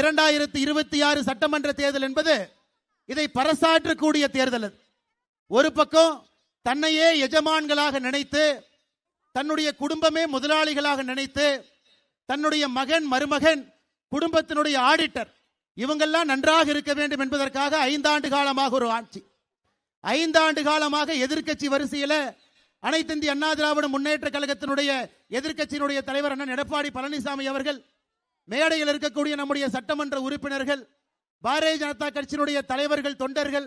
இரண்டாயிரத்தி இருபத்தி ஆறு சட்டமன்ற தேர்தல் என்பது இதை பறைசாற்றக்கூடிய தேர்தல் அது. ஒரு பக்கம் தன்னையே எஜமான்களாக நினைத்து தன்னுடைய குடும்பமே முதலாளிகளாக நினைத்து தன்னுடைய மகன் மருமகன் குடும்பத்தினுடைய ஆடிட்டர் இவங்கெல்லாம் நன்றாக இருக்க வேண்டும் என்பதற்காக ஐந்தாண்டு காலமாக ஒரு ஆட்சி. ஐந்தாண்டு காலமாக எதிர்க்கட்சி வரிசையில் அனைத்து இந்திய அண்ணா திராவிட முன்னேற்ற கழகத்தினுடைய எதிர்க்கட்சியினுடைய தலைவர் அண்ணன் எடப்பாடி பழனிசாமி அவர்கள் மேடையில் இருக்கக்கூடிய நம்முடைய சட்டமன்ற உறுப்பினர்கள் பாரதிய ஜனதா கட்சியினுடைய தலைவர்கள் தொண்டர்கள்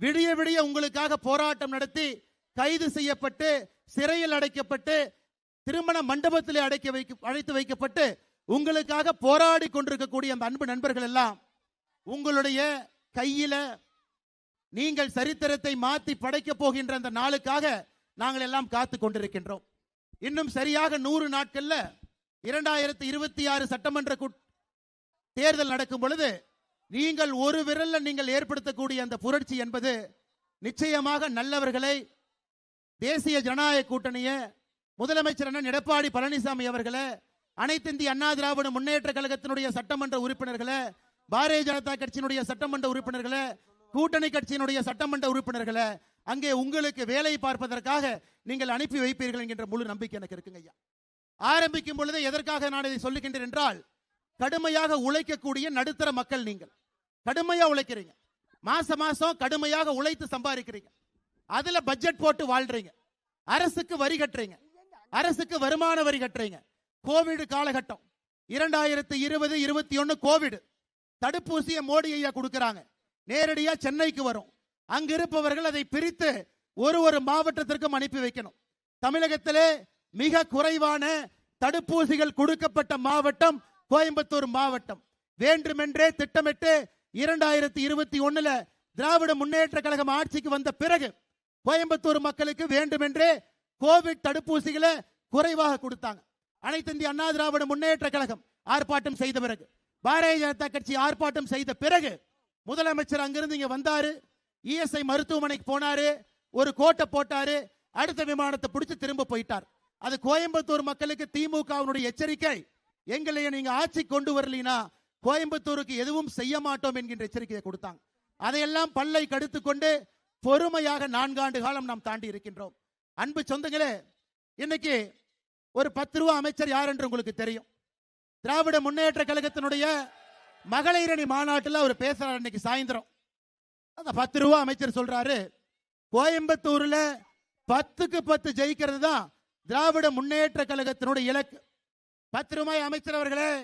விடிய விடிய உங்களுக்காக போராட்டம் நடத்தி கைது செய்யப்பட்டு சிறையில் அடைக்கப்பட்டு திருமண மண்டபத்திலே அடைக்க வைக்க அழைத்து வைக்கப்பட்டு உங்களுக்காக போராடி கொண்டிருக்கக்கூடிய அந்த அன்பு நண்பர்கள் எல்லாம் உங்களுடைய கையில நீங்கள் சரித்திரத்தை மாத்தி படைக்க போகின்ற அந்த நாளுக்காக நாங்கள் எல்லாம் காத்து கொண்டிருக்கின்றோம். இன்னும் சரியாக நூறு நாட்கள்ல இரண்டாயிரத்தி இருபத்தி ஆறு சட்டமன்ற கூட்- தேர்தல் நடக்கும் பொழுது நீங்கள் ஒரு விரல்ல நீங்கள் ஏற்படுத்தக்கூடிய அந்த புரட்சி என்பது நிச்சயமாக நல்லவர்களை தேசிய ஜனநாயக கூட்டணியை முதலமைச்சர் அண்ணன் எடப்பாடி பழனிசாமி அவர்களை அனைத்து இந்திய அண்ணா திராவிட முன்னேற்ற கழகத்தினுடைய சட்டமன்ற உறுப்பினர்களை பாரதிய ஜனதா கட்சியினுடைய சட்டமன்ற உறுப்பினர்களை கூட்டணி கட்சியினுடைய சட்டமன்ற உறுப்பினர்களை அங்கே உங்களுக்கு வேலை பார்ப்பதற்காக நீங்கள் அனுப்பி வைப்பீர்கள் என்கின்ற முழு நம்பிக்கை எனக்கு இருக்குங்க ஐயா ஆரம்பிக்கும் பொழுது எதற்காக நான் இதை சொல்லுகின்றேன் என்றால் கடுமையாக உழைக்கக்கூடிய நடுத்தர மக்கள் நீங்கள். கடுமையா உழைக்கிறீங்க. மாச மாசம் கடுமையாக உழைத்து சம்பாதிக்கிறீங்க. அதுல பட்ஜெட் போட்டு வாழ்றீங்க. அரசுக்கு வரி கட்டுறீங்க. அரசுக்கு வருமான வரி கட்டுறீங்க. கோவிட் காலகட்டம். இரண்டாயிரத்தி இருபது இருபத்தி ஒன்னு கோவிட் தடுப்பூசியை மோடி ஐயா கொடுக்கறாங்க. நேரடியா சென்னைக்கு வரும். அங்க இருப்பவர்கள் அதை பிரித்து ஒரு ஒரு மாவட்டத்திற்கும் அனுப்பி வைக்கணும். தமிழகத்திலே மிக குறைவான தடுப்பூசிகள் கொடுக்கப்பட்ட மாவட்டம் கோயம்புத்தூர் மாவட்டம். வேண்டுமென்றே திட்டமிட்டு இரண்டாயிரத்தி இருபத்தி ஒண்ணுல திராவிட முன்னேற்ற கழகம் ஆட்சிக்கு வந்த பிறகு கோயம்புத்தூர் மக்களுக்கு வேண்டுமென்றே கோவிட் தடுப்பூசிகளை குறைவாக கொடுத்தாங்க. அனைத்து இந்திய அண்ணா திராவிட முன்னேற்ற கழகம் ஆர்ப்பாட்டம் செய்த பிறகு பாரதிய ஜனதா கட்சி ஆர்ப்பாட்டம் செய்த பிறகு முதலமைச்சர் அங்கிருந்து இங்க வந்தாரு இஎஸ்ஐ மருத்துவமனைக்கு போனாரு ஒரு கோட்டை போட்டாரு அடுத்த விமானத்தை பிடிச்சு திரும்ப போயிட்டார். அது கோயம்புத்தூர் மக்களுக்கு திமுகவினுடைய எச்சரிக்கை. எங்களை நீங்க ஆட்சி கொண்டு வரலினா கோயம்புத்தூருக்கு எதுவும் செய்ய மாட்டோம் என்கின்ற எச்சரிக்கையை கொடுத்தாங்க. அதையெல்லாம் பல்லை கடுத்து கொண்டு பொறுமையாக நான்காண்டு காலம் நாம் தாண்டி இருக்கின்றோம். அன்பு சொந்தங்களே இன்னைக்கு ஒரு பத்து ரூபா அமைச்சர் யார் என்று உங்களுக்கு தெரியும். திராவிட முன்னேற்ற கழகத்தினுடைய மகளிரணி மாநாட்டில் அவர் பேசுறாரு இன்னைக்கு சாயந்தரம். அந்த பத்து ரூபா அமைச்சர் சொல்றாரு கோயம்புத்தூர்ல பத்துக்கு பத்து ஜெயிக்கிறது தான் திராவிட முன்னேற்ற கழகத்தினுடைய இலக்கு. பத்து ரூபாய் அமைச்சர் அவர்களே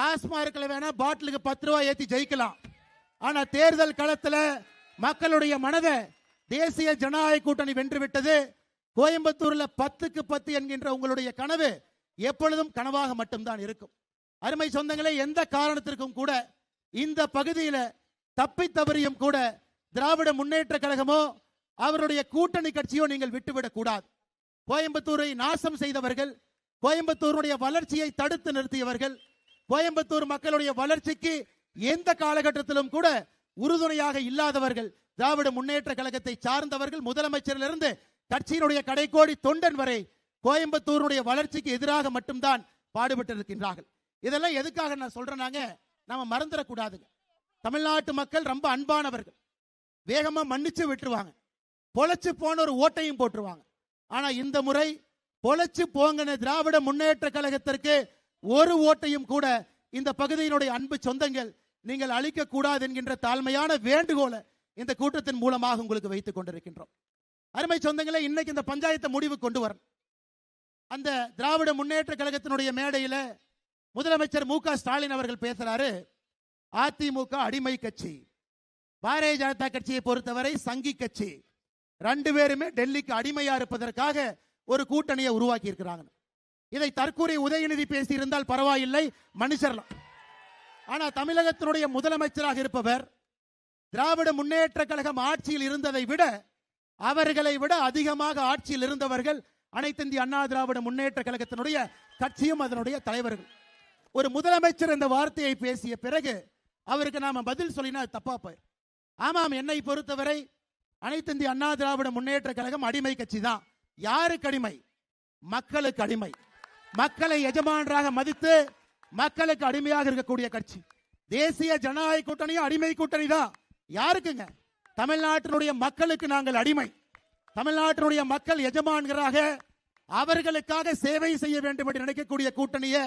டாஸ்மார்க்ல வேணா பாட்டிலுக்கு பத்து ரூபாய் ஏத்தி ஜெயிக்கலாம். ஆனா தேர்தல் களத்துல மக்களுடைய மனதை தேசிய ஜனநாயக கூட்டணி வென்று விட்டது கோயம்புத்தூர்ல பத்துக்கு பத்து என்கின்ற உங்களுடைய கனவு எப்பொழுதும் கனவாக மட்டும்தான் இருக்கும். அருமை சொந்தங்களே எந்த காரணத்திற்கும் கூட இந்த பகுதியில தப்பி தவறியும் கூட திராவிட முன்னேற்ற கழகமோ அவருடைய கூட்டணி கட்சியோ நீங்கள் விட்டுவிடக் கூடாது. கோயம்புத்தூரை நாசம் செய்தவர்கள் கோயம்புத்தூருடைய வளர்ச்சியை தடுத்து நிறுத்தியவர்கள் கோயம்புத்தூர் மக்களுடைய வளர்ச்சிக்கு எந்த காலகட்டத்திலும் கூட உறுதுணையாக இல்லாதவர்கள் திராவிட முன்னேற்ற கழகத்தை சார்ந்தவர்கள் முதலமைச்சரிலிருந்து கட்சியினுடைய கடைக்கோடி தொண்டன் வரை கோயம்புத்தூருடைய வளர்ச்சிக்கு எதிராக மட்டும்தான் பாடுபட்டு இருக்கின்றார்கள் இதெல்லாம் எதுக்காக நான் சொல்றேனாங்க? நாம மறந்துடக்கூடாதுங்க. தமிழ்நாட்டு மக்கள் ரொம்ப அன்பானவர்கள். வேகமா மன்னிச்சு விட்டுருவாங்க. பொழைச்சு போன ஒரு ஓட்டையும் போட்டுருவாங்க. ஆனா இந்த முறை பொழைச்சு போங்கன திராவிட முன்னேற்ற கழகத்திற்கு ஒரு ஓட்டையும் கூட இந்த பகுதியினுடைய அன்பு சொந்தங்கள் நீங்கள் அளிக்க கூடாது என்கின்ற தாழ்மையான வேண்டுகோளை இந்த கூட்டத்தின் மூலமாக உங்களுக்கு வைத்துக் கொண்டிருக்கின்றோம். அருமை சொந்தங்களே இன்னைக்கு இந்த பஞ்சாயத்தை முடிவு கொண்டு வரணும். அந்த திராவிட முன்னேற்ற கழகத்தினுடைய மேடையில முதலமைச்சர் மு க ஸ்டாலின் அவர்கள் பேசுறாரு அதிமுக அடிமை கட்சி பாரதிய ஜனதா கட்சியை பொறுத்தவரை சங்கி கட்சி ரெண்டு பேருமே டெல்லிக்கு அடிமையா இருப்பதற்காக ஒரு கூட்டணியை உருவாக்கி இருக்கிறாங்க இதை தற்கூரி உதயநிதி பேசி இருந்தால் பரவாயில்லை மனுஷர்லாம். ஆனா தமிழகத்தினுடைய முதலமைச்சராக இருப்பவர் திராவிட முன்னேற்ற கழகம் ஆட்சியில் இருந்ததை விட அவர்களை விட அதிகமாக ஆட்சியில் இருந்தவர்கள் அனைத்து இந்திய அண்ணா திராவிட முன்னேற்ற கழகத்தினுடைய கட்சியும் அதனுடைய தலைவர்கள். ஒரு முதலமைச்சர் இந்த வார்த்தையை பேசிய பிறகு அவருக்கு நாம பதில் சொல்லினா அது தப்பா போய் ஆமாம் என்னை பொறுத்தவரை அனைத்து இந்திய அண்ணா திராவிட முன்னேற்ற கழகம் அடிமை கட்சி தான் யாருக்கு அடிமை? மக்களுக்கு அடிமை. மக்களை எஜமானராக மதித்து மக்களுக்கு அடிமையாக இருக்கக்கூடிய கட்சி. தேசிய ஜனநாயக கூட்டணியும் அடிமை கூட்டணி தான் யாருக்குங்க? தமிழ்நாட்டினுடைய மக்களுக்கு நாங்கள் அடிமை. தமிழ்நாட்டினுடைய மக்கள் எஜமான்களாக அவர்களுக்காக சேவை செய்ய வேண்டும் என்று நினைக்கக்கூடிய கூட்டணியை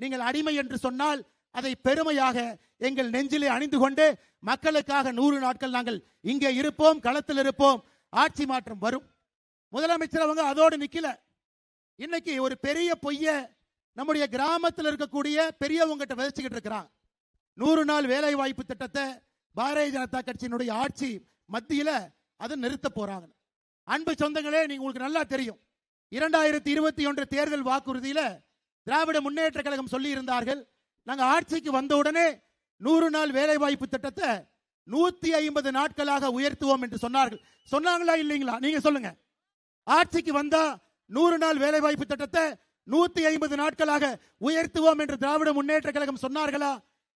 நீங்கள் அடிமை என்று சொன்னால் அதை பெருமையாக எங்கள் நெஞ்சிலே அணிந்து கொண்டு மக்களுக்காக நூறு நாட்கள் நாங்கள் இங்கே இருப்போம் களத்தில் இருப்போம் ஆட்சி மாற்றம் வரும். முதலமைச்சர் அவங்க அதோடு நிக்கல. இன்னைக்கு ஒரு பெரிய பொய்ய நம்முடைய கிராமத்தில் இருக்கக்கூடிய பெரியவங்கிட்ட விதைச்சுக்கிட்டு இருக்கிறான். நூறு நாள் வேலை வாய்ப்பு திட்டத்தை பாரதிய ஜனதா கட்சியினுடைய ஆட்சி மத்தியில அதை நிறுத்த போறாங்க. அன்பு சொந்தங்களே நீங்க உங்களுக்கு நல்லா தெரியும். இரண்டாயிரத்தி இருபத்தி ஒன்று தேர்தல் வாக்குறுதியில திராவிட முன்னேற்ற கழகம் சொல்லி இருந்தார்கள் நாங்க ஆட்சிக்கு வந்த உடனே நூறு நாள் வேலைவாய்ப்பு திட்டத்தை நூத்தி ஐம்பது நாட்களாக உயர்த்துவோம் என்று சொன்னார்கள். சொன்னாங்களா இல்லைங்களா? நீங்க சொல்லுங்க. ஆட்சிக்கு வந்தா நூறு நாள் வேலைவாய்ப்பு திட்டத்தை நூத்தி ஐம்பது நாட்களாக உயர்த்துவோம் என்று திராவிட முன்னேற்ற கழகம் சொன்னார்களா?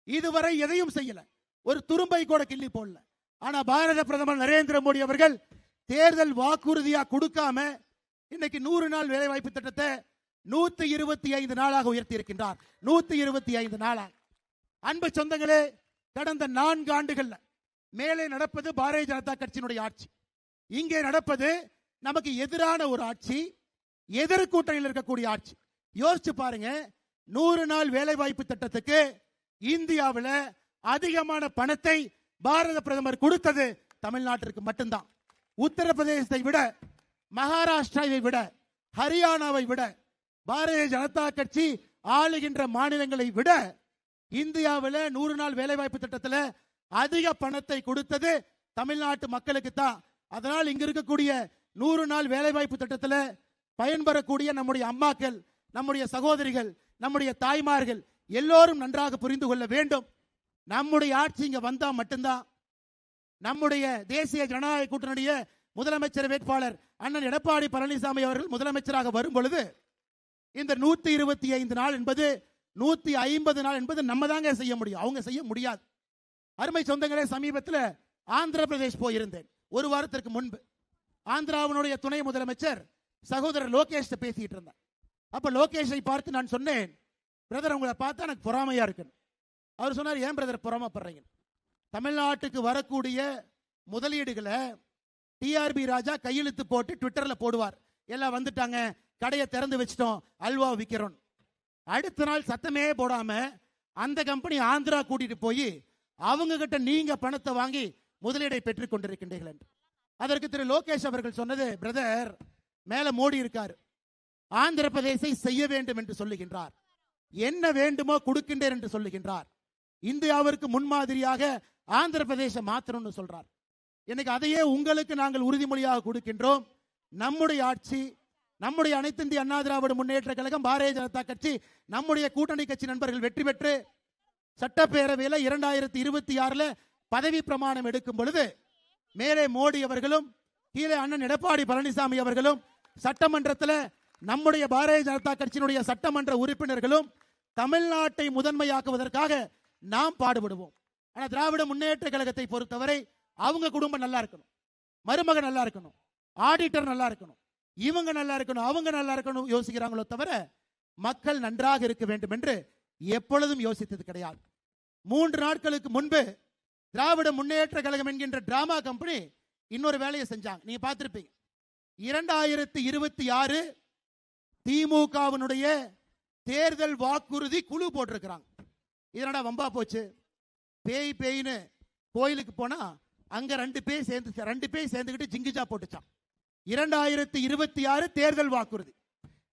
இதுவரை எதையும் செய்யல. ஒரு துரும்பை கூட கிள்ளி போடல. ஆனா பாரத பிரதமர் நரேந்திர மோடி அவர்கள் தேர்தல் வாக்குறுதியா கொடுக்காம இன்னைக்கு நூறு நாள் வேலைவாய்ப்பு திட்டத்தை நூத்தி இருபத்தி ஐந்து நாளாக உயர்த்தி இருக்கின்றார் நூத்தி இருபத்தி ஐந்து நாளாக அன்பு சொந்தங்களே கடந்த நான்கு ஆண்டுகள்ல மேலே நடப்பது பாரதிய ஜனதா கட்சியினுடைய ஆட்சி. இங்கே நடப்பது நமக்கு எதிரான ஒரு ஆட்சி எதிர் கூட்டணியில் இருக்கக்கூடிய ஆட்சி. யோசிச்சு பாருங்க நூறு நாள் வேலைவாய்ப்பு திட்டத்துக்கு இந்தியாவில் அதிகமான பணத்தை பாரத பிரதமர் கொடுத்தது தமிழ்நாட்டிற்கு மட்டும்தான். உத்தரப்பிரதேசத்தை விட மகாராஷ்டிராவை விட ஹரியானாவை விட பாரதிய ஜனதா கட்சி ஆளுகின்ற மாநிலங்களை விட இந்தியாவில் நூறு நாள் வேலைவாய்ப்பு திட்டத்தில் அதிக பணத்தை கொடுத்தது தமிழ்நாட்டு மக்களுக்கு தான். அதனால் இங்க இருக்கக்கூடிய நூறு நாள் வேலைவாய்ப்பு திட்டத்தில் பயன்பெறக்கூடிய நம்முடைய அம்மாக்கள் நம்முடைய சகோதரிகள் நம்முடைய தாய்மார்கள் எல்லோரும் நன்றாக புரிந்து கொள்ள வேண்டும். நம்முடைய ஆட்சி இங்க வந்தா மட்டும்தான். நம்முடைய தேசிய ஜனநாயக கூட்டணியுடைய முதலமைச்சர் வேட்பாளர் அண்ணன் எடப்பாடி பழனிசாமி அவர்கள் முதலமைச்சராக வரும் பொழுது இந்த நூத்தி இருபத்தி ஐந்து நாள் என்பது நூத்தி ஐம்பது நாள் என்பது நம்ம தாங்க செய்ய முடியும். அவங்க செய்ய முடியாது. அருமை சொந்தங்களே சமீபத்தில் ஆந்திர பிரதேஷ் போயிருந்தேன். ஒரு வாரத்திற்கு முன்பு. ஆந்திராவினுடைய துணை முதலமைச்சர் சகோதரர் லோகேஷ் பேசிட்டு இருந்தேன். அப்ப லோகேஷை பார்த்து நான் சொன்னேன் பிரதர் உங்களை பார்த்தா எனக்கு பொறாமையா இருக்கு அவர் சொன்னார் ஏன் பிரதர் பொறாமப்படுறீங்க? தமிழ்நாட்டுக்கு வரக்கூடிய முதலீடுகளை டிஆர்பி ராஜா கையெழுத்து போட்டு ட்விட்டர்ல போடுவார். எல்லாம் வந்துட்டாங்க. கடையை திறந்து வச்சிட்டோம் அல்வா விற்கிறோம் அடுத்த நாள் சத்தமே போடாம அந்த கம்பெனி ஆந்திரா கூட்டிட்டு போய் அவங்க கிட்ட நீங்க பணத்தை வாங்கி முதலீடை பெற்றுக் கொண்டிருக்கின்றீர்கள் என்று. அதற்கு திரு லோகேஷ் அவர்கள் சொன்னது பிரதர் மேல மோடி இருக்காரு. ஆந்திர பிரதேசை செய்ய வேண்டும் என்று சொல்லுகின்றார். என்ன வேண்டுமோ கொடுக்கின்றேன் என்று சொல்லுகின்றார். இந்தியாவிற்கு முன்மாதிரியாக ஆந்திர பிரதேசம் மாத்தணும்னு சொல்றார். இன்னைக்கு அதையே உங்களுக்கு நாங்கள் உறுதிமொழியாக கொடுக்கின்றோம். நம்முடைய ஆட்சி நம்முடைய அனைத்து இந்திய அண்ணா திராவிட முன்னேற்ற கழகம் பாரதிய ஜனதா கட்சி நம்முடைய கூட்டணி கட்சி நண்பர்கள் வெற்றி பெற்று சட்டப்பேரவையில் இரண்டாயிரத்தி இருபத்தி ஆறுல பதவி பிரமாணம் எடுக்கும் பொழுது மேலே மோடி அவர்களும் கீழே அண்ணன் எடப்பாடி பழனிசாமி அவர்களும் சட்டமன்றத்தில் நம்முடைய பாரதிய ஜனதா கட்சியினுடைய சட்டமன்ற உறுப்பினர்களும் தமிழ்நாட்டை முதன்மையாக்குவதற்காக நாம் பாடுபடுவோம். ஆனால் திராவிட முன்னேற்ற கழகத்தை பொறுத்தவரை அவங்க குடும்பம் நல்லா இருக்கணும். மருமகன் நல்லா இருக்கணும். ஆடிட்டர் நல்லா இருக்கணும். இவங்க நல்லா இருக்கணும் அவங்க நல்லா இருக்கணும் யோசிக்கிறாங்களோ தவிர மக்கள் நன்றாக இருக்க வேண்டும் என்று எப்பொழுதும் யோசித்தது கிடையாது. மூன்று நாட்களுக்கு முன்பு திராவிட முன்னேற்ற கழகம் என்கின்ற டிராமா கம்பெனி இன்னொரு வேலையை செஞ்சாங்க. நீங்க பார்த்துருப்பீங்க. இரண்டாயிரத்தி இருபத்தி ஆறு திமுகவினுடைய தேர்தல் வாக்குறுதி குழு போட்டிருக்கிறாங்க. இதனடா வம்பா போச்சு? பேய் பேயின்னு கோயிலுக்கு போனா அங்க ரெண்டு பேய் சேர்ந்து ரெண்டு பேய் சேர்ந்துக்கிட்டு ஜிங்கிஜா போட்டுச்சான் இரண்டாயிரத்தி இருபத்தி ஆறு தேர்தல் வாக்குறுதி.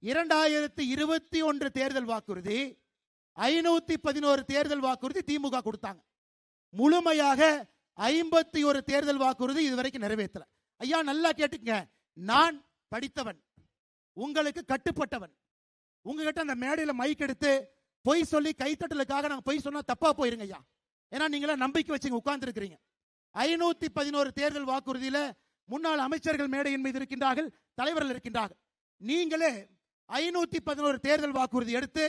இரண்டாயிரத்தி இருபத்தி ஒன்று தேர்தல் வாக்குறுதி ஐநூத்தி பதினோரு தேர்தல் வாக்குறுதி திமுக கொடுத்தாங்க. முழுமையாக ஐம்பத்தி ஒரு தேர்தல் வாக்குறுதி இதுவரைக்கும் நிறைவேற்றல. ஐயா நல்லா கேட்டுக்கங்க. நான் படித்தவன். உங்களுக்கு கட்டுப்பட்டவன். உங்ககிட்ட அந்த மேடையில மைக் எடுத்து பொய் சொல்லி கைத்தட்டலுக்காக நாங்க பொய் சொன்னா தப்பா போயிருங்க ஐயா. ஏன்னா நீங்களா நம்பிக்கை வச்சுங்க உட்கார்ந்துருக்கிறீங்க. ஐநூத்தி பதினோரு தேர்தல் வாக்குறுதியில முன்னாள் அமைச்சர்கள் மேடையின் மீது இருக்கின்றார்கள் தலைவர்கள் இருக்கின்றார்கள். நீங்களே ஐநூத்தி பதினோரு தேர்தல் வாக்குறுதி எடுத்து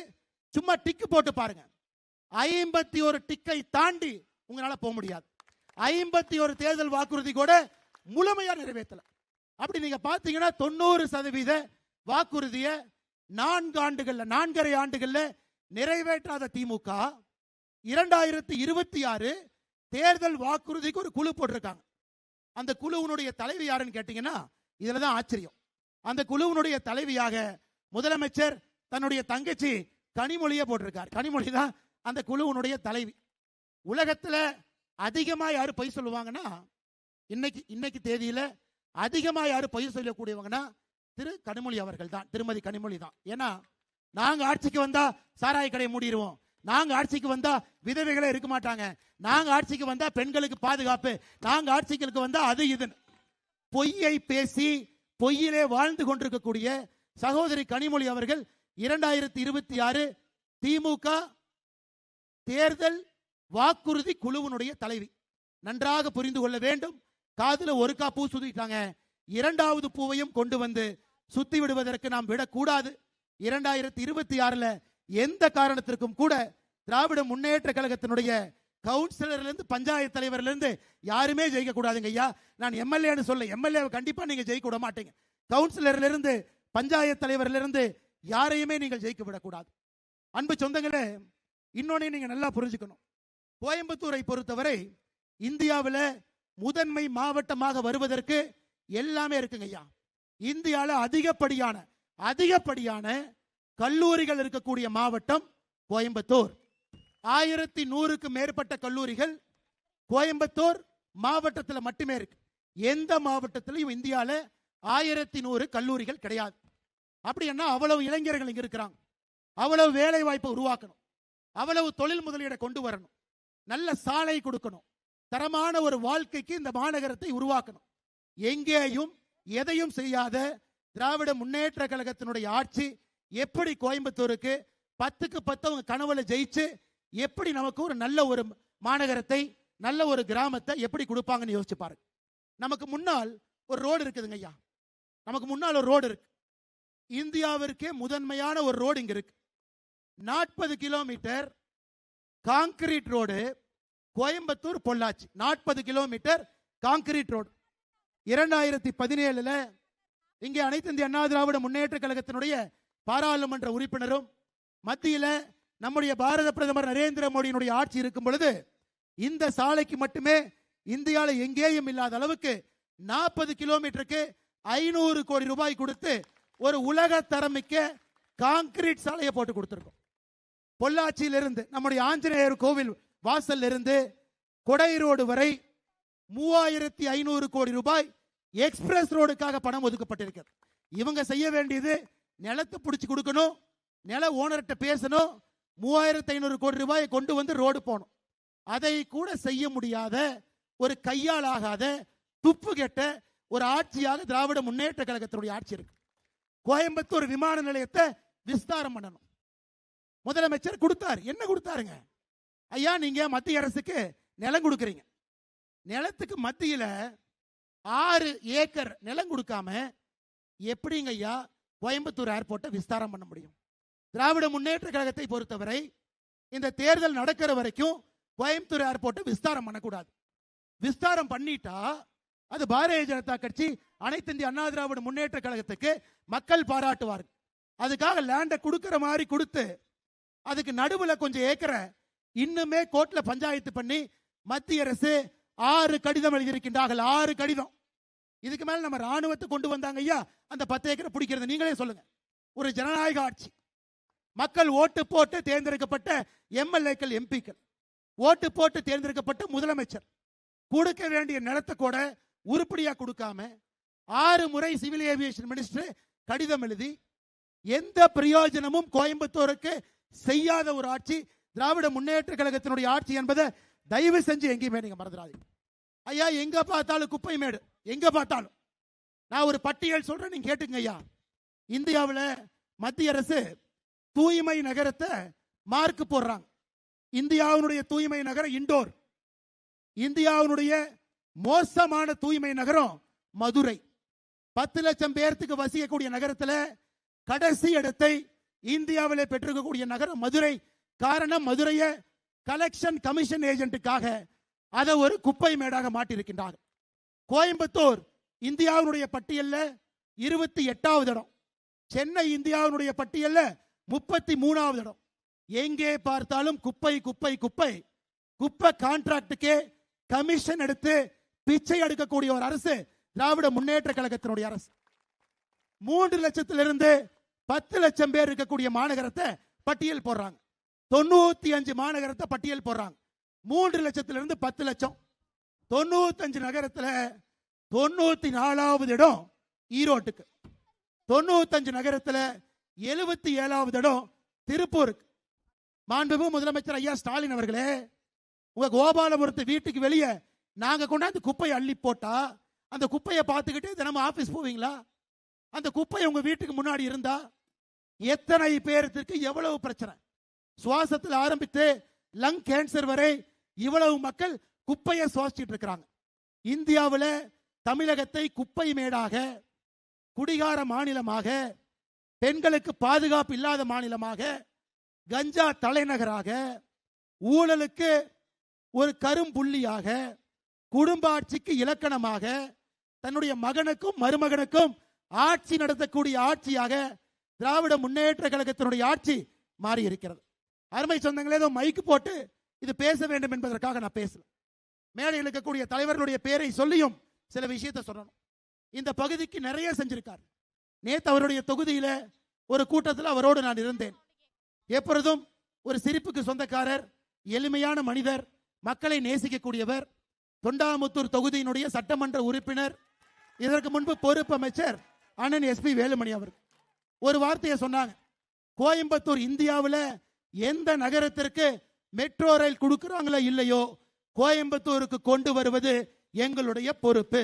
சும்மா டிக்கு போட்டு பாருங்க. ஐம்பத்தி ஒரு டிக்கை தாண்டி உங்களால போக முடியாது. ஐம்பத்தி ஒரு தேர்தல் வாக்குறுதி கூட முழுமையா நிறைவேற்றல. அப்படி நீங்க பாத்தீங்கன்னா தொண்ணூறு சதவீத வாக்குறுதியை நான்கு ஆண்டுகள்ல நான்கரை ஆண்டுகள்ல நிறைவேற்றாத திமுக இரண்டாயிரத்தி இருபத்தி ஆறு தேர்தல் வாக்குறுதிக்கு ஒரு குழு போட்டிருக்காங்க. அந்த குழுவினுடைய தலைவி யாருன்னு கேட்டீங்கன்னா இதுல தான் ஆச்சரியம். அந்த குழுவினுடைய தலைவியாக முதலமைச்சர் தன்னுடைய தங்கச்சி கனிமொழியை போட்டிருக்கார். கனிமொழி தான் அந்த குழுவினுடைய தலைவி. உலகத்துல அதிகமா யாரு பொய் சொல்லுவாங்கன்னா இன்னைக்கு இன்னைக்கு தேதியில அதிகமா யாரு பொய் சொல்லக்கூடியவங்கன்னா திரு கனிமொழி அவர்கள் தான். திருமதி கனிமொழி தான். ஏன்னா நாங்க ஆட்சிக்கு வந்தா சாராய கடையை மூடிடுவோம் நாங்க ஆட்சிக்கு வந்தா விதவைகளே இருக்க மாட்டாங்க. நாங்க ஆட்சிக்கு வந்தா பெண்களுக்கு பாதுகாப்பு. நாங்க ஆட்சிகளுக்கு வந்தா அது இது பொய்யை பேசி பொய்யிலே வாழ்ந்து கொண்டிருக்கக்கூடிய சகோதரி கனிமொழி அவர்கள் இரண்டாயிரத்தி இருபத்தி ஆறு திமுக தேர்தல் வாக்குறுதி குழுவினுடைய தலைவி. நன்றாக புரிந்து கொள்ள வேண்டும். காதுல ஒரு கா பூ சுத்திட்டாங்க. இரண்டாவது பூவையும் கொண்டு வந்து சுத்தி விடுவதற்கு நாம் விடக்கூடாது. இரண்டாயிரத்தி இருபத்தி ஆறுல எந்த காரணத்திற்கும் கூட திராவிட முன்னேற்ற கழகத்தினுடைய கவுன்சிலர்ல இருந்து பஞ்சாயத்து தலைவர்ல இருந்து யாருமே ஜெயிக்க கூடாதுங்க ஐயா. நான் எம்எல்ஏன்னு சொல்ல எம்எல்ஏவை கண்டிப்பா நீங்க ஜெயிக்க விட மாட்டீங்க. கவுன்சிலர்ல இருந்து பஞ்சாயத்து தலைவர்ல இருந்து யாரையுமே நீங்கள் ஜெயிக்க விடக்கூடாது அன்பு சொந்தங்களே இன்னொன்னையும் நீங்க நல்லா புரிஞ்சுக்கணும். கோயம்புத்தூரை பொறுத்தவரை இந்தியாவில் முதன்மை மாவட்டமாக வருவதற்கு எல்லாமே இருக்குங்க ஐயா. இந்தியாவில் அதிகப்படியான அதிகப்படியான கல்லூரிகள் இருக்கக்கூடிய மாவட்டம் கோயம்புத்தூர். ஆயிரத்தி நூறுக்கு மேற்பட்ட கல்லூரிகள் கோயம்புத்தூர் மாவட்டத்தில் மட்டுமே இருக்கு. எந்த மாவட்டத்திலையும் இந்தியாவில் ஆயிரத்தி நூறு கல்லூரிகள் கிடையாது. அப்படின்னா அவ்வளவு இளைஞர்கள் இங்க இருக்கிறாங்க. அவ்வளவு வேலை வாய்ப்பை உருவாக்கணும். அவ்வளவு தொழில் முதலீடை கொண்டு வரணும். நல்ல சாலை கொடுக்கணும். தரமான ஒரு வாழ்க்கைக்கு இந்த மாநகரத்தை உருவாக்கணும். எங்கேயும் எதையும் செய்யாத திராவிட முன்னேற்ற கழகத்தினுடைய ஆட்சி எப்படி கோயம்புத்தூருக்கு பத்துக்கு பத்து அவங்க கனவுல ஜெயிச்சு எப்படி நமக்கு ஒரு நல்ல ஒரு மாநகரத்தை நல்ல ஒரு கிராமத்தை எப்படி கொடுப்பாங்கன்னு யோசிச்சு பாருங்க. நமக்கு முன்னால் ஒரு ரோடு இருக்குதுங்க ஐயா. நமக்கு முன்னால் ஒரு ரோடு இருக்கு. இந்தியாவிற்கே முதன்மையான ஒரு ரோடு இங்க இருக்கு. நாற்பது kilometre concrete road Coimbatore Pollachi. நாற்பது கிலோமீட்டர் காங்கிரீட் ரோடு. இரண்டாயிரத்தி பதினேழுல இங்கே அனைத்து இந்திய அண்ணா திராவிட முன்னேற்ற கழகத்தினுடைய பாராளுமன்ற உறுப்பினரும் மத்தியில நம்முடைய பாரத பிரதமர் நரேந்திர மோடியினுடைய ஆட்சி இருக்கும் பொழுது இந்த சாலைக்கு மட்டுமே இந்தியாவில் எங்கேயும் இல்லாத அளவுக்கு நாற்பது கிலோமீட்டருக்கு ஐநூறு கோடி ரூபாய் கொடுத்து ஒரு உலக தரமிக்க காங்கிரீட் சாலையை போட்டு கொடுத்துருக்கோம். பொள்ளாச்சியிலிருந்து நம்முடைய ஆஞ்சநேயர் கோவில் வாசல்ல இருந்து கொடை ரோடு வரை மூவாயிரத்தி ஐநூறு கோடி ரூபாய் எக்ஸ்பிரஸ் ரோடுக்காக பணம் ஒதுக்கப்பட்டிருக்கிறது. இவங்க செய்ய வேண்டியது நிலத்தை பிடிச்சி கொடுக்கணும் நில ஓனர்கிட்ட பேசணும் மூவாயிரத்தி ஐநூறு கோடி ரூபாயை கொண்டு வந்து ரோடு போகணும். அதை கூட செய்ய முடியாத ஒரு கையால் ஆகாத துப்பு கெட்ட ஒரு ஆட்சியாக திராவிட முன்னேற்ற கழகத்தினுடைய ஆட்சி இருக்கு. கோயம்புத்தூர் விமான நிலையத்தை விஸ்தாரம் பண்ணணும். முதலமைச்சர் கொடுத்தாரு. என்ன கொடுத்தாருங்க? ஐயா நீங்க மத்திய அரசுக்கு நிலம் கொடுக்குறீங்க. நிலத்துக்கு மத்தியில ஆறு ஏக்கர் நிலம் கொடுக்காம எப்படிங்க ஐயா கோயம்புத்தூர் ஏர்போர்ட்டை விஸ்தாரம் பண்ண முடியும். திராவிட முன்னேற்ற கழகத்தை பொறுத்தவரை இந்த தேர்தல் நடக்கிற வரைக்கும் கோயம்புத்தூர் ஏர்போர்ட்டை விஸ்தாரம் பண்ணக்கூடாது. விஸ்தாரம் பண்ணிட்டா அது பாரதிய ஜனதா கட்சி அனைத்து இந்திய அண்ணா திராவிட முன்னேற்ற கழகத்துக்கு மக்கள் பாராட்டுவார்கள். அதுக்காக லேண்டை கொடுக்கற மாதிரி கொடுத்து அதுக்கு நடுவுல கொஞ்சம் ஏக்கரை இன்னுமே கோர்ட்ல பஞ்சாயத்து பண்ணி மத்திய அரசு ஆறு கடிதம் எழுதியிருக்கின்றார்கள். ஆறு கடிதம். இதுக்கு மேல நம்ம ராணுவத்தை கொண்டு வந்தாங்க ஐயா. அந்த பத்து ஏக்கரை பிடிக்கிறது நீங்களே சொல்லுங்க. ஒரு ஜனநாயக ஆட்சி. மக்கள் ஓட்டு போட்டு தேர்ந்தெடுக்கப்பட்ட எம்எல்ஏக்கள் எம்பிக்கள். ஓட்டு போட்டு தேர்ந்தெடுக்கப்பட்ட முதலமைச்சர். கொடுக்க வேண்டிய நிலத்தை கூட உருப்படியா கொடுக்காம ஆறு முறை சிவில் ஏவியேஷன் மினிஸ்டர் கடிதம் எழுதி எந்த பிரயோஜனமும் கோயம்புத்தூருக்கு செய்யாத ஒரு ஆட்சி திராவிட முன்னேற்ற கழகத்தினுடைய ஆட்சி என்பதை தயவு செஞ்சு எங்கேயுமே நீங்க மறந்துடாதீங்க. ஐயா எங்க பார்த்தாலும் குப்பை மேடு. எங்க பார்த்தாலும். நான் ஒரு பட்டியல் சொல்றேன் நீங்க கேட்டுங்க ஐயா. இந்தியாவில் மத்திய அரசு தூய்மை நகரத்தை மார்க் போடுறாங்க. இந்தியாவினுடைய தூய்மை நகரம் இண்டோர். இந்தியாவினுடைய மோசமான தூய்மை நகரம் மதுரை. பத்து லட்சம் பேர்த்துக்கு வசிக்கக்கூடிய நகரத்துல கடைசி இடத்தை இந்தியாவிலே பெற்றிருக்கக்கூடிய நகரம் மதுரை. காரணம் மதுரையை கலெக்ஷன் கமிஷன் ஏஜென்ட்டுக்காக அதை ஒரு குப்பை மேடாக மாட்டியிருக்கின்றார்கள் கோயம்புத்தூர் இந்தியாவினுடைய பட்டியல்ல இருபத்தி எட்டாவது இடம். சென்னை இந்தியாவினுடைய பட்டியல்ல முப்பத்தி மூணாவது இடம். எங்கே பார்த்தாலும் குப்பை குப்பை குப்பை. குப்பை கான்ட்ராக்டுக்கே கமிஷன் எடுத்து பிச்சை எடுக்கக்கூடிய ஒரு அரசு திராவிட முன்னேற்ற கழகத்தினுடைய அரசு. மூன்று லட்சத்திலிருந்து பத்து லட்சம் பேர் இருக்கக்கூடிய மாநகரத்தை பட்டியல் போடுறாங்க. தொண்ணூத்தி அஞ்சு மாநகரத்தை பட்டியல் போடுறாங்க. மூன்று லட்சத்திலிருந்து பத்து லட்சம். தொண்ணூத்தஞ்சு நகரத்துல தொண்ணூத்தி நாலாவது இடம் ஈரோட்டுக்கு. தொண்ணூத்தஞ்சு நகரத்துல எழுபத்தி ஏழாவது இடம் திருப்பூருக்கு. மாண்புமிகு முதலமைச்சர் ஐயா ஸ்டாலின் அவர்களே உங்க கோபாலபுரத்து வீட்டுக்கு வெளியே நாங்க கொண்டாந்து குப்பையை அள்ளி போட்டா அந்த குப்பையை பார்த்துக்கிட்டு தினமும் ஆபீஸ் போவீங்களா? அந்த குப்பை உங்க வீட்டுக்கு முன்னாடி இருந்தா எத்தனை பேருக்கு எவ்வளவு பிரச்சனை? சுவாசத்தில் ஆரம்பித்து லங் கேன்சர் வரை இவ்வளவு மக்கள் குப்பையை சுவாசிச்சுட்டு இருக்கிறாங்க. இந்தியாவில் தமிழகத்தை குப்பை மேடாக குடிகார மாநிலமாக பெண்களுக்கு பாதுகாப்பு இல்லாத மாநிலமாக கஞ்சா தலைநகராக ஊழலுக்கு ஒரு கரும்புள்ளியாக குடும்ப ஆட்சிக்கு இலக்கணமாக தன்னுடைய மகனுக்கும் மருமகனுக்கும் ஆட்சி நடத்தக்கூடிய ஆட்சியாக திராவிட முன்னேற்ற கழகத்தினுடைய ஆட்சி மாறி இருக்கிறது அருமை சொந்தங்களே ஏதோ மைக்கு போட்டு இது பேச வேண்டும் என்பதற்காக நான் பேசல. மேடையில் இருக்கக்கூடிய தலைவர்களுடைய பேரை சொல்லியும் சில விஷயத்தை சொல்லணும். இந்த பகுதிக்கு நிறைய செஞ்சிருக்கார். நேத்து அவருடைய தொகுதியில ஒரு கூட்டத்தில் அவரோடு நான் இருந்தேன். எப்பொழுதும் ஒரு சிரிப்புக்கு சொந்தக்காரர் எளிமையான மனிதர் மக்களை நேசிக்கக்கூடியவர் தொண்டாமுத்தூர் தொகுதியினுடைய சட்டமன்ற உறுப்பினர் இதற்கு முன்பு பொறுப்பு அமைச்சர் அண்ணன் எஸ்பி வேலுமணி அவர் ஒரு வார்த்தையை சொன்னாங்க. கோயம்புத்தூர் இந்தியாவில் எந்த நகரத்திற்கு மெட்ரோ ரயில் கொடுக்குறாங்களோ இல்லையோ? கோயம்புத்தூருக்கு கொண்டு வருவது எங்களுடைய பொறுப்பு.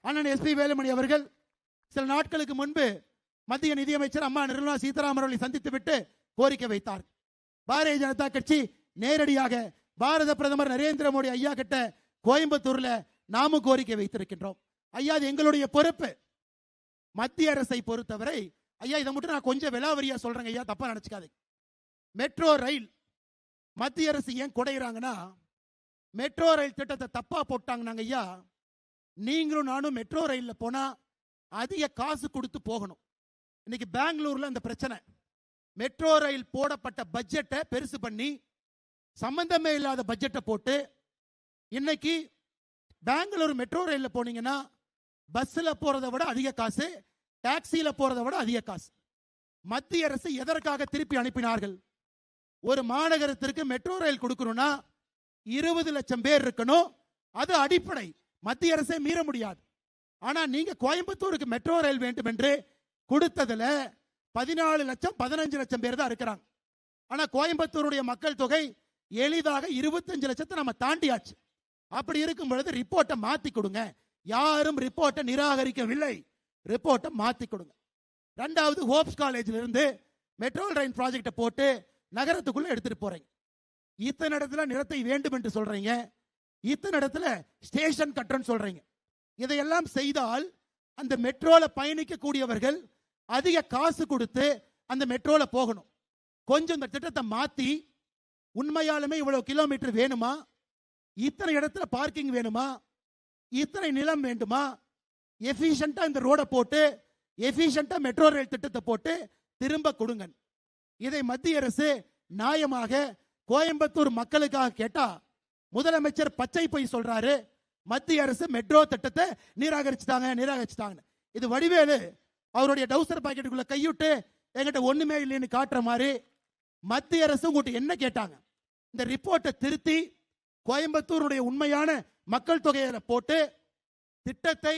அண்ணன் எஸ்பி வேலுமணி அவர்கள் சில நாட்களுக்கு முன்பு மத்திய நிதியமைச்சர் அம்மா நிர்மலா சீதாராமன் அவர்களை சந்தித்து விட்டு கோரிக்கை வைத்தார். பாரதிய ஜனதா கட்சி நேரடியாக பாரத பிரதமர் நரேந்திர மோடி ஐயா கிட்ட கோயம்புத்தூர்ல நாமும் கோரிக்கை வைத்திருக்கின்றோம். ஐயா அது எங்களுடைய பொறுப்பு. மத்திய அரசை பொறுத்தவரை ஐயா இதை மட்டும் நான் கொஞ்சம் விலாவரியா சொல்றேங்க ஐயா தப்பா நினைச்சுக்காது மெட்ரோ ரயில் மத்திய அரசு ஏன் குடையிறாங்கன்னா மெட்ரோ ரயில் திட்டத்தை தப்பா போட்டாங்கன்னாங்க ஐயா. நீங்களும் நானும் மெட்ரோ ரயிலில் போனா அதிக காசு கொடுத்து போகணும். இன்னைக்கு பெங்களூர்ல அந்த பிரச்சனை. மெட்ரோ ரயில் போடப்பட்ட பட்ஜெட்டை பெருசு பண்ணி சம்பந்தமே இல்லாத பட்ஜெட்டை போட்டு இன்னைக்கு பெங்களூர் மெட்ரோ ரயிலில் போனீங்கன்னா பஸ்ஸில் போகிறத விட அதிக காசு டாக்ஸியில் போகிறத விட அதிக காசு. மத்திய அரசு எதற்காக திருப்பி அனுப்பினார்கள்? ஒரு மாநகரத்திற்கு மெட்ரோ ரயில் கொடுக்கணும்னா இருபது லட்சம் பேர் இருக்கணும். அது அடிப்படை. மத்திய அரசே மீற முடியாது. ஆனா நீங்க கோயம்புத்தூருக்கு மெட்ரோ ரயில் வேண்டும் என்று கொடுத்ததுல பதினாலு லட்சம் பதினஞ்சு லட்சம் பேர் தான் இருக்கிறாங்க. ஆனா கோயம்புத்தூருடைய மக்கள் தொகை எளிதாக இருபத்தஞ்சு லட்சத்தை நம்ம தாண்டியாச்சு. அப்படி இருக்கும் பொழுது ரிப்போர்ட்டை மாத்தி கொடுங்க. யாரும் ரிப்போர்ட்டை நிராகரிக்கவில்லை. ரிப்போர்ட்டை மாத்தி கொடுங்க. ரெண்டாவது ஹோப்ஸ் காலேஜ்ல இருந்து மெட்ரோ ரயில் ப்ராஜெக்டை போட்டு நகரத்துக்குள்ள எடுத்துட்டு போறீங்க இத்தனை இடத்துல நிலத்தை வேண்டும் என்று சொல்றீங்க. இத்தனை இடத்துல ஸ்டேஷன் கட்டுறன்னு சொல்றீங்க. இதையெல்லாம் செய்தால் அந்த மெட்ரோல பயணிக்கக்கூடியவர்கள் அதிக காசு கொடுத்து அந்த மெட்ரோல போகணும். கொஞ்சம் இந்த திட்டத்தை மாத்தி உண்மையாலுமே இவ்வளவு கிலோமீட்டர் வேணுமா? இத்தனை இடத்துல பார்க்கிங் வேணுமா? இத்தனை நிலம் வேண்டுமா? எஃபிஷியண்டா இந்த ரோட போட்டு எஃபிஷியண்டா மெட்ரோ ரயில் திட்டத்தை போட்டு திரும்ப கொடுங்க இதை மத்திய அரசு நியாயமாக கோயம்புத்தூர் மக்களுக்காக கேட்டா முதலமைச்சர் பச்சை பொய் சொல்றாரு. மத்திய அரசு மெட்ரோ திட்டத்தை நிராகரிச்சுட்டாங்க நிராகரிச்சுட்டாங்க. இது வடிவேலு அவருடைய டவுசர் பாக்கெட்டுக்குள்ள கையிட்டு எங்கிட்ட ஒண்ணுமே இல்லைன்னு காட்டுற மாதிரி மத்திய அரசு உங்கள்கிட்ட என்ன கேட்டாங்க? இந்த ரிப்போர்ட்டை திருத்தி கோயம்புத்தூருடைய உண்மையான மக்கள் தொகையில போட்டு திட்டத்தை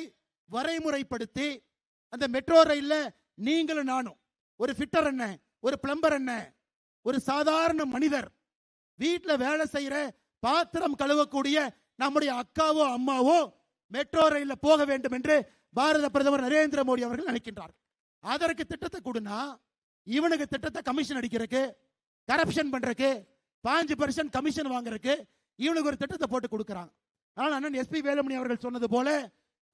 வரைமுறைப்படுத்தி அந்த மெட்ரோ ரயில்ல நீங்களும் நானும் ஒரு ஃபிட்டர் என்ன? ஒரு பிளம்பர் என்ன? ஒரு சாதாரண மனிதர். வீட்டில் வேலை செய்யற பாத்திரம் கழுவக்கூடிய நம்முடைய அக்காவோ அம்மாவோ மெட்ரோ ரயில்ல போக வேண்டும் என்று பாரத பிரதமர் நரேந்திர மோடி அவர்கள் நினைக்கின்றார் அதற்கு திட்டத்தை கொடுனா இவனுக்கு திட்டத்தை கமிஷன் அடிக்கிறதுக்கு கரப்ஷன் பண்றதுக்கு பாஞ்சு பர்சன்ட் கமிஷன் வாங்குறதுக்கு இவனுக்கு ஒரு திட்டத்தை போட்டு கொடுக்குறாங்க. ஆனால் அண்ணன் எஸ்பி வேலுமணி அவர்கள் சொன்னது போல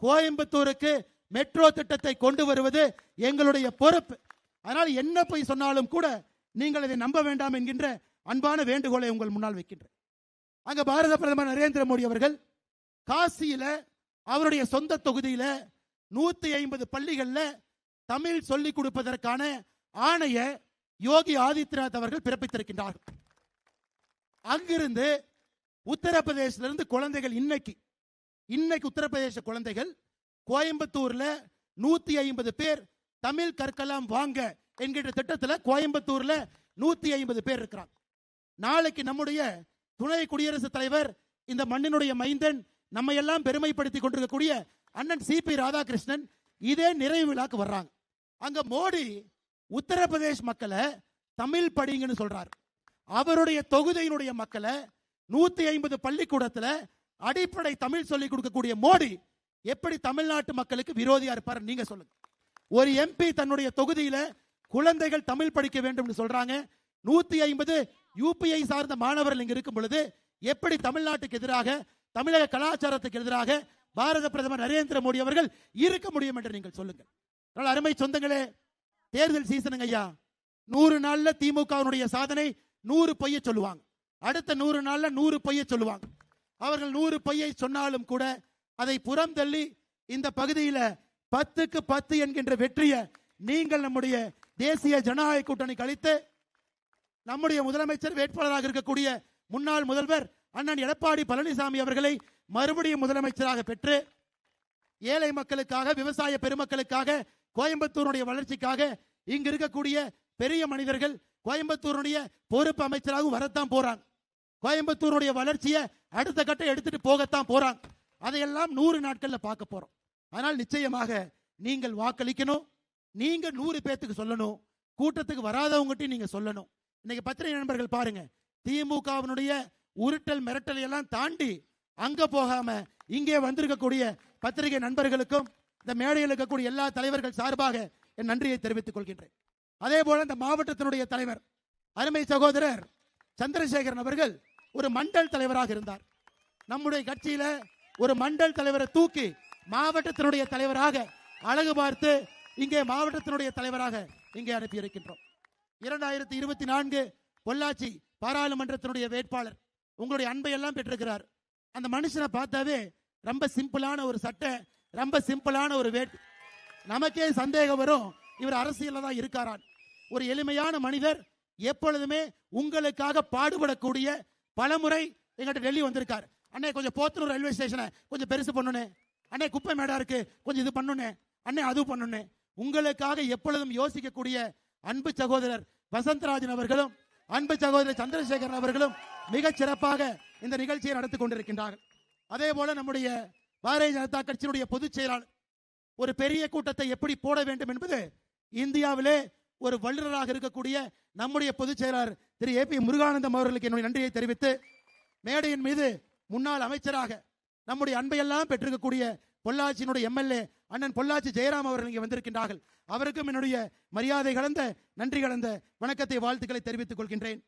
கோயம்புத்தூருக்கு மெட்ரோ திட்டத்தை கொண்டு வருவது எங்களுடைய பொறுப்பு. அதனால் என்ன போய் சொன்னாலும் கூட நீங்கள் இதை நம்ப வேண்டாம் என்கின்ற அன்பான வேண்டுகோளை உங்கள் முன்னால் வைக்கின்றேன். அங்க பாரத பிரதமர் நரேந்திர மோடி அவர்கள் காசியில் அவருடைய சொந்த தொகுதியில நூத்தி ஐம்பது பள்ளிகள்ல தமிழ் சொல்லிக் கொடுப்பதற்கான ஆணைய யோகி ஆதித்யநாத் அவர்கள் பிறப்பித்திருக்கின்றார்கள் அங்கிருந்து உத்தரப்பிரதேசிலிருந்து குழந்தைகள் இன்னைக்கு இன்னைக்கு உத்தரப்பிரதேச குழந்தைகள் கோயம்புத்தூர்ல நூத்தி ஐம்பது பேர் தமிழ் கற்கலாம் வாங்க என்கின்ற திட்டத்துல கோயம்புத்தூர்ல நூத்தி ஐம்பது பேர் இருக்கிறாங்க. நாளைக்கு நம்முடைய துணை குடியரசுத் தலைவர் இந்த மண்ணினுடைய மைந்தன் நம்ம எல்லாம் பெருமைப்படுத்தி கொண்டிருக்கக்கூடிய அண்ணன் சிபி ராதாகிருஷ்ணன் இதே நிறைவு விழாக்கு வர்றாங்க. அங்க மோடி உத்தரப்பிரதேஷ் மக்களை தமிழ் படிங்கன்னு சொல்றாரு. அவருடைய தொகுதியினுடைய மக்களை நூத்தி ஐம்பது பள்ளிக்கூடத்துல அடிப்படை தமிழ் சொல்லிக் கொடுக்கக்கூடிய மோடி எப்படி தமிழ்நாட்டு மக்களுக்கு விரோதியா இருப்பார் நீங்க சொல்லுங்க. ஒரு எம்பி தன்னுடைய தொகுதியில குழந்தைகள் தமிழ் படிக்க வேண்டும் சொல்றாங்க. நூத்தி ஐம்பது யூபிஐ சார்ந்த மாணவர்கள் இங்க இருக்கும் பொழுது எப்படி தமிழ்நாட்டுக்கு எதிராக தமிழக கலாச்சாரத்துக்கு எதிராக பாரத பிரதமர் நரேந்திர மோடி அவர்கள் இருக்க முடியும் என்று நீங்கள் சொல்லுங்கள். அதனால் அருமை சொந்தங்களே தேர்தல் சீசனுங்க ஐயா. நூறு நாள்ல திமுகவினுடைய சாதனை நூறு பொய்ய சொல்லுவாங்க. அடுத்த நூறு நாள்ல நூறு பொய்ய சொல்லுவாங்க. அவர்கள் நூறு பொய்யை சொன்னாலும் கூட அதை புறம் தள்ளி இந்த பகுதியில பத்துக்கு பத்து என்கின்ற வெற்றியை நீங்கள் நம்முடைய தேசிய ஜனநாயக கூட்டணி கழித்து நம்முடைய முதலமைச்சர் வேட்பாளராக இருக்கக்கூடிய முன்னாள் முதல்வர் அண்ணன் எடப்பாடி பழனிசாமி அவர்களை மறுபடியும் முதலமைச்சராக பெற்று ஏழை மக்களுக்காக விவசாய பெருமக்களுக்காக கோயம்புத்தூருடைய வளர்ச்சிக்காக இங்கு இருக்கக்கூடிய பெரிய மனிதர்கள் கோயம்புத்தூருடைய பொறுப்பு அமைச்சராகவும் வரத்தான் போறாங்க. கோயம்புத்தூருடைய வளர்ச்சியை அடுத்த கட்டம் எடுத்துட்டு போகத்தான் போறாங்க. அதையெல்லாம் நூறு நாட்கள்ல பார்க்க போறோம். ஆனால் நிச்சயமாக நீங்கள் வாக்களிக்கணும். நீங்க நூறு பேத்துக்கு சொல்லணும். கூட்டத்துக்கு வராதவங்ககிட்டயும் நீங்க சொல்லணும். இன்னைக்கு பத்திரிகை நண்பர்கள் பாருங்க. திமுகவினுடைய உருட்டல் மிரட்டல் எல்லாம் தாண்டி அங்க போகாம இங்கே வந்திருக்கக்கூடிய பத்திரிகை நண்பர்களுக்கும் இந்த மேடையில் இருக்கக்கூடிய எல்லா தலைவர்கள் சார்பாக என் நன்றியை தெரிவித்துக் கொள்கின்றேன். அதே போல இந்த மாவட்டத்தினுடைய தலைவர் அருமை சகோதரர் சந்திரசேகரன் அவர்கள் ஒரு மண்டல் தலைவராக இருந்தார். நம்முடைய கட்சியில ஒரு மண்டல் தலைவரை தூக்கி மாவட்டத்தினுடைய தலைவராக அழகு பார்த்து இங்கே மாவட்டத்தினுடைய தலைவராக இங்கே அனுப்பி இருக்கின்றோம் இரண்டாயிரத்தி இருபத்தி நான்கு பொள்ளாச்சி பாராளுமன்றத்தினுடைய வேட்பாளர் உங்களுடைய அன்பை எல்லாம் பெற்றிருக்கிறார். அந்த மனுஷனை பார்த்தாவே ரொம்ப சிம்பிளான ஒரு சட்டை ரொம்ப சிம்பிளான ஒரு வேட் நமக்கே சந்தேகம் வரும். இவர் அரசியல்ல தான் இருக்காரான். ஒரு எளிமையான மனிதர் எப்பொழுதுமே உங்களுக்காக பாடுபடக்கூடிய பலமுறை எங்கிட்ட டெல்லி வந்திருக்கார். அண்ணே கொஞ்சம் போத்தனூர் ரயில்வே ஸ்டேஷனை கொஞ்சம் பெருசு பண்ணுனே அண்ணே குப்பை மேடா இருக்கு. கொஞ்சம் இது பண்ணுனே அண்ணே அது பண்ணுனே உங்களுக்காக எப்பொழுதும் யோசிக்கக்கூடிய அன்பு சகோதரர் வசந்தராஜன் அவர்களும் அன்பு சகோதரர் சந்திரசேகரன் அவர்களும் மிகச் சிறப்பாக இந்த நிகழ்ச்சியை நடத்தி கொண்டிருக்கின்றார்கள். அதே போல நம்முடைய பாரதிய ஜனதா கட்சியினுடைய பொதுச் செயலாளர் ஒரு பெரிய கூட்டத்தை எப்படி போட வேண்டும் என்பது இந்தியாவிலே ஒரு வல்லுநராக இருக்கக்கூடிய நம்முடைய பொதுச் செயலாளர் திரு ஏ பி முருகானந்தம் அவர்களுக்கு என்னுடைய நன்றியை தெரிவித்து மேடையின் மீது முன்னாள் அமைச்சராக நம்முடைய அன்பையெல்லாம் பெற்றிருக்கக்கூடிய பொள்ளாச்சியினுடைய எம்எல்ஏ அண்ணன் பொள்ளாச்சி ஜெயராம் அவர்கள் இங்கே வந்திருக்கின்றார்கள். அவருக்கும் என்னுடைய மரியாதை கலந்த நன்றி கலந்த வணக்கத்தை வாழ்த்துக்களை தெரிவித்துக் கொள்கின்றேன்.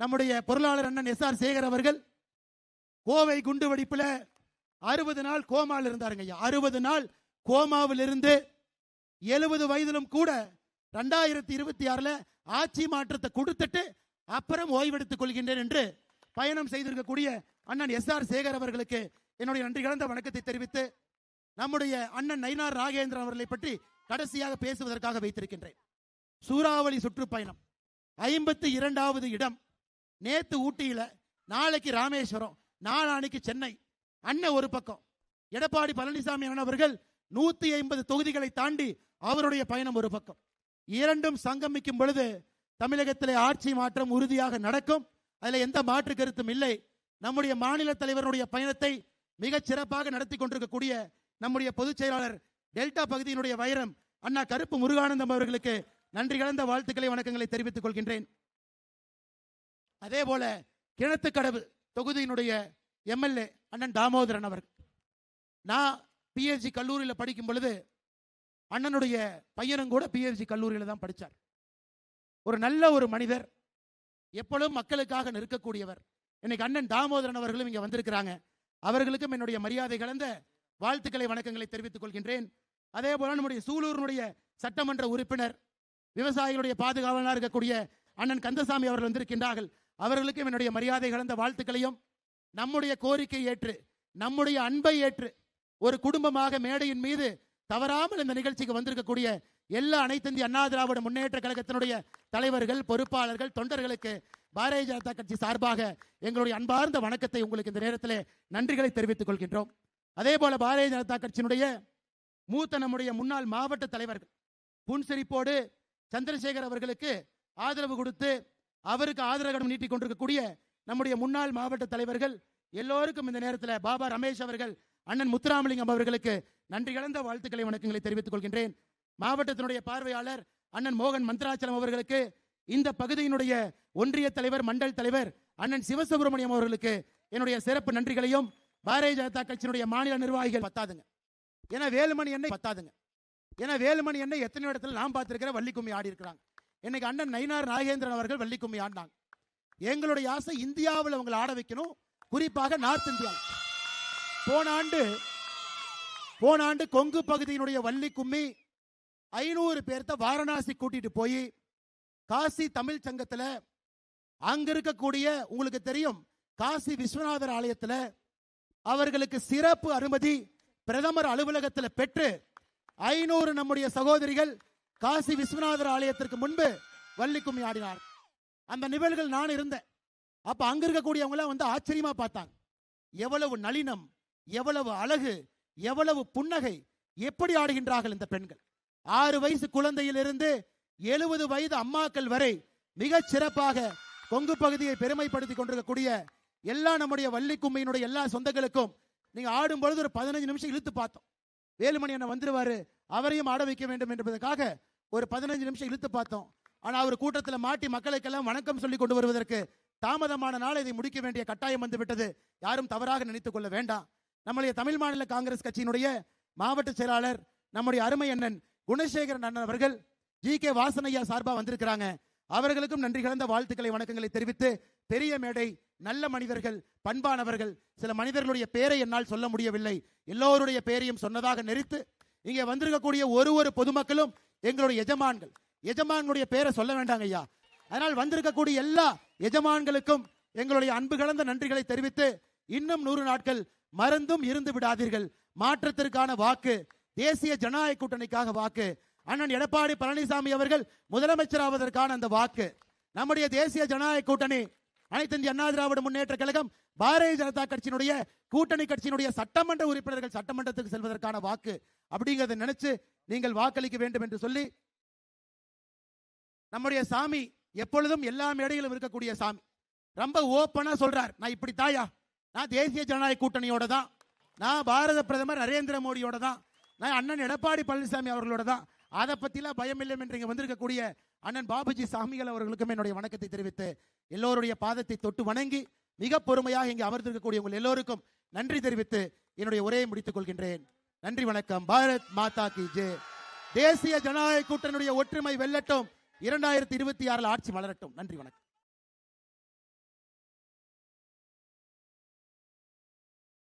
நம்முடைய பொருளாளர் அண்ணன் எஸ் ஆர் சேகர் அவர்கள் கோவை குண்டு வெடிப்புல அறுபது நாள் கோமாவில் இருந்தாருங்க ஐயா. அறுபது நாள் கோமாவில் இருந்து எழுபது வயதிலும் கூட ரெண்டாயிரத்தி இருபத்தி ஆறுல ஆட்சி மாற்றத்தை கொடுத்துட்டு அப்புறம் ஓய்வெடுத்துக் கொள்கின்றேன் என்று பயணம் செய்திருக்கக்கூடிய அண்ணன் எஸ் ஆர் சேகர் அவர்களுக்கு என்னுடைய நன்றி கலந்த வணக்கத்தை தெரிவித்து நம்முடைய அண்ணன் நயினார் ராகேந்திரன் அவர்களை பற்றி கடைசியாக பேசுவதற்காக வைத்திருக்கின்றேன். சூறாவளி சுற்றுப்பயணம். ஐம்பத்தி இரண்டாவது இடம். நேத்து ஊட்டியில நாளைக்கு ராமேஸ்வரம் நாளானைக்கு சென்னை. அண்ணன் ஒரு பக்கம். எடப்பாடி பழனிசாமி அண்ணன் அவர்கள் நூத்தி ஐம்பது தொகுதிகளை தாண்டி அவருடைய பயணம் ஒரு பக்கம். இரண்டும் சங்கமிக்கும் பொழுது தமிழகத்திலே ஆட்சி மாற்றம் உறுதியாக நடக்கும். அதுல எந்த மாற்று கருத்தும் இல்லை. நம்முடைய மாநில தலைவருடைய பயணத்தை மிகச் சிறப்பாக நடத்தி கொண்டிருக்கக்கூடிய நம்முடைய பொதுச் செயலாளர் டெல்டா பகுதியினுடைய வைரம் அண்ணா கருப்பு முருகானந்தம் அவர்களுக்கு நன்றி கலந்த வாழ்த்துக்களை வணக்கங்களை தெரிவித்துக் கொள்கின்றேன். அதே போல கிணத்துக்கடவு தொகுதியினுடைய எம்எல்ஏ அண்ணன் தாமோதரன் அவர் நான் பிஎஸ்சி கல்லூரியில் படிக்கும் பொழுது அண்ணனுடைய பையனும் கூட பிஎஸ்சி கல்லூரியில் தான் படித்தார் ஒரு நல்ல ஒரு மனிதர் எப்பொழுதும் மக்களுக்காக நிற்கக்கூடியவர். இன்னைக்கு அண்ணன் தாமோதரன் அவர்களும் இங்கே வந்திருக்கிறாங்க. அவர்களுக்கும் என்னுடைய மரியாதை கலந்த வாழ்த்துக்களை வணக்கங்களை தெரிவித்துக் கொள்கின்றேன். அதே போல நம்முடைய சூலூரினுடைய சட்டமன்ற உறுப்பினர் விவசாயிகளுடைய பாதுகாவலனாக இருக்கக்கூடிய அண்ணன் கந்தசாமி அவர்கள் வந்திருக்கின்றார்கள். அவர்களுக்கும் என்னுடைய மரியாதை கலந்த வாழ்த்துக்களையும் நம்முடைய கோரிக்கை ஏற்று நம்முடைய அன்பை ஏற்று ஒரு குடும்பமாக மேடையின் மீது தவறாமல் இந்த நிகழ்ச்சிக்கு வந்திருக்கக்கூடிய எல்லா அனைத்திந்திய அண்ணா திராவிட முன்னேற்ற கழகத்தினுடைய தலைவர்கள் பொறுப்பாளர்கள் தொண்டர்களுக்கு பாரதிய ஜனதா கட்சி சார்பாக எங்களுடைய அன்பார்ந்த வணக்கத்தை உங்களுக்கு இந்த நேரத்தில் நன்றிகளை தெரிவித்துக் கொள்கின்றோம். அதே போல பாரதிய ஜனதா கட்சியினுடைய மூத்த நம்முடைய முன்னாள் மாவட்ட தலைவர்கள் புன்சிரிப்போடு சந்திரசேகர் அவர்களுக்கு ஆதரவு கொடுத்து அவருக்கு ஆதரவு நீட்டிக் கொண்டிருக்கக்கூடிய நம்முடைய முன்னாள் மாவட்ட தலைவர்கள் எல்லோருக்கும் இந்த நேரத்தில் பாபா ரமேஷ் அவர்கள் அண்ணன் முத்துராமலிங்கம் அவர்களுக்கு நன்றி கலந்த வாழ்த்துக்களை வணக்கங்களை தெரிவித்துக் கொள்கின்றேன். மாவட்டத்தினுடைய பார்வையாளர் அண்ணன் மோகன் மந்த்ராச்சலம் அவர்களுக்கு இந்த பகுதியினுடைய ஒன்றிய தலைவர் மண்டல் தலைவர் அண்ணன் சிவசுப்பிரமணியம் அவர்களுக்கு என்னுடைய சிறப்பு நன்றிகளையும் பாரதிய ஜனதா கட்சியினுடைய மாநில நிர்வாகிகள் பத்தாதுங்க. ஏன்னா வேலுமணி எண்ணெய் பத்தாதுங்க. ஏன்னா வேலுமணி எண்ணெய் எத்தனை இடத்துல நான் பார்த்துருக்கிற வள்ளிக்கும்மி ஆடி இருக்கிறாங்க. இன்னைக்கு அண்ணன் நயினார் நாகேந்திரன் அவர்கள் வள்ளிக்கும்மி ஆடினாங்க. எங்களுடைய ஆசை இந்தியாவில் அவங்களை ஆட வைக்கணும். குறிப்பாக நார்த் இந்தியா. போன ஆண்டு போன ஆண்டு கொங்கு பகுதியினுடைய வள்ளி கும்மி ஐநூறு பேர்த்த வாரணாசி கூட்டிட்டு போய் காசி தமிழ் சங்கத்துல அங்க இருக்கக்கூடிய உங்களுக்கு தெரியும் காசி விஸ்வநாதர் ஆலயத்துல அவர்களுக்கு சிறப்பு அனுமதி பிரதமர் அலுவலகத்தில் பெற்று ஐநூறு நம்முடைய சகோதரிகள் காசி விஸ்வநாதர் ஆலயத்திற்கு முன்பு வள்ளி கும்மி ஆடினார். அந்த நிகழ்வுகள் நான் இருந்தேன். அப்ப அங்க இருக்கக்கூடியவங்க வந்து ஆச்சரியமா பார்த்தாங்க. எவ்வளவு நளினம் எவ்வளவு அழகு எவ்வளவு புன்னகை எப்படி ஆடுகின்றார்கள் இந்த பெண்கள்? ஆறு வயசு குழந்தையிலிருந்து எழுபது வயது அம்மாக்கள் வரை மிகச் சிறப்பாக கொங்கு பகுதியை பெருமைப்படுத்தி கொண்டிருக்கக்கூடிய எல்லா நம்முடைய வள்ளி கும்மையினுடைய எல்லா சொந்தங்களுக்கும் நீங்க ஆடும் பொழுது ஒரு பதினஞ்சு நிமிஷம் இழுத்து பார்த்தோம். வேலுமணி அண்ணன் வந்துருவாரு அவரையும் ஆட வைக்க வேண்டும் என்பதற்காக ஒரு பதினஞ்சு நிமிஷம் இழுத்து பார்த்தோம். ஆனா அவர் கூட்டத்தில் மாட்டி மக்களுக்கெல்லாம் வணக்கம் சொல்லி கொண்டு வருவதற்கு தாமதமான நாள் இதை முடிக்க வேண்டிய கட்டாயம் வந்துவிட்டது யாரும் தவறாக நினைத்துக் கொள்ள வேண்டாம். நம்முடைய தமிழ் மாநில காங்கிரஸ் கட்சியினுடைய மாவட்ட செயலாளர் நம்முடைய அருமை அண்ணன் குணசேகரன் அண்ணன் அவர்கள் ஜி கே வாசனையா சார்பா வந்திருக்கிறாங்க. அவர்களுக்கும் நன்றி கலந்த வாழ்த்துக்களை வணக்கங்களை தெரிவித்து பெரிய மேடை நல்ல மனிதர்கள் பண்பானவர்கள் சில மனிதர்களுடைய பெயரை என்னால் சொல்ல முடியவில்லை. எல்லோருடைய பெயரையும் சொன்னதாக நெறித்து இங்கே வந்திருக்கக்கூடிய ஒரு ஒரு பொதுமக்களும் எங்களுடைய எஜமான்கள். எஜமான்களுடைய பெயரை சொல்ல வேண்டாங்க ஐயா. அதனால் வந்திருக்கக்கூடிய எல்லா எஜமான்களுக்கும் எங்களுடைய அன்பு கலந்த நன்றிகளை தெரிவித்து இன்னும் நூறு நாட்கள் மறந்தும் இருந்து விடாதீர்கள். மாற்றத்திற்கான வாக்கு தேசிய ஜனநாயக கூட்டணிக்காக வாக்கு. அண்ணன் எடப்பாடி பழனிசாமி அவர்கள் முதலமைச்சராவதற்கான அந்த வாக்கு. நம்முடைய தேசிய ஜனநாயக கூட்டணி அனைத்து இந்திய அண்ணா திராவிட முன்னேற்ற கழகம் பாரதிய ஜனதா கட்சியினுடைய கூட்டணி கட்சியினுடைய சட்டமன்ற உறுப்பினர்கள் சட்டமன்றத்துக்கு செல்வதற்கான வாக்கு. அப்படிங்கறத நினைச்சு நீங்கள் வாக்களிக்க வேண்டும் என்று சொல்லி நம்முடைய சாமி எப்பொழுதும் எல்லா மேடையிலும் இருக்கக்கூடிய சாமி. ரொம்ப ஓப்பனா சொல்றார் நான் இப்படி தாயா நான் தேசிய ஜனநாயக கூட்டணியோட தான் நான் பாரத பிரதமர் நரேந்திர மோடியோட தான் நான் அண்ணன் எடப்பாடி பழனிசாமி அவர்களோட தான். அதை பற்றிலாம் பயம் இல்லை என்று இங்கே வந்திருக்கக்கூடிய அண்ணன் பாபுஜி சாமிகள் அவர்களுக்கும் என்னுடைய வணக்கத்தை தெரிவித்து எல்லோருடைய பாதத்தை தொட்டு வணங்கி மிக பொறுமையாக இங்கே அமர்ந்திருக்கக்கூடிய உங்கள் எல்லோருக்கும் நன்றி தெரிவித்து என்னுடைய உரையை முடித்துக் கொள்கின்றேன். நன்றி வணக்கம். பாரத் மாதா கி ஜே. தேசிய ஜனநாயக கூட்டணியுடைய ஒற்றுமை வெல்லட்டும். இரண்டாயிரத்தி இருபத்தி ஆறில் ஆட்சி மலரட்டும். நன்றி வணக்கம்.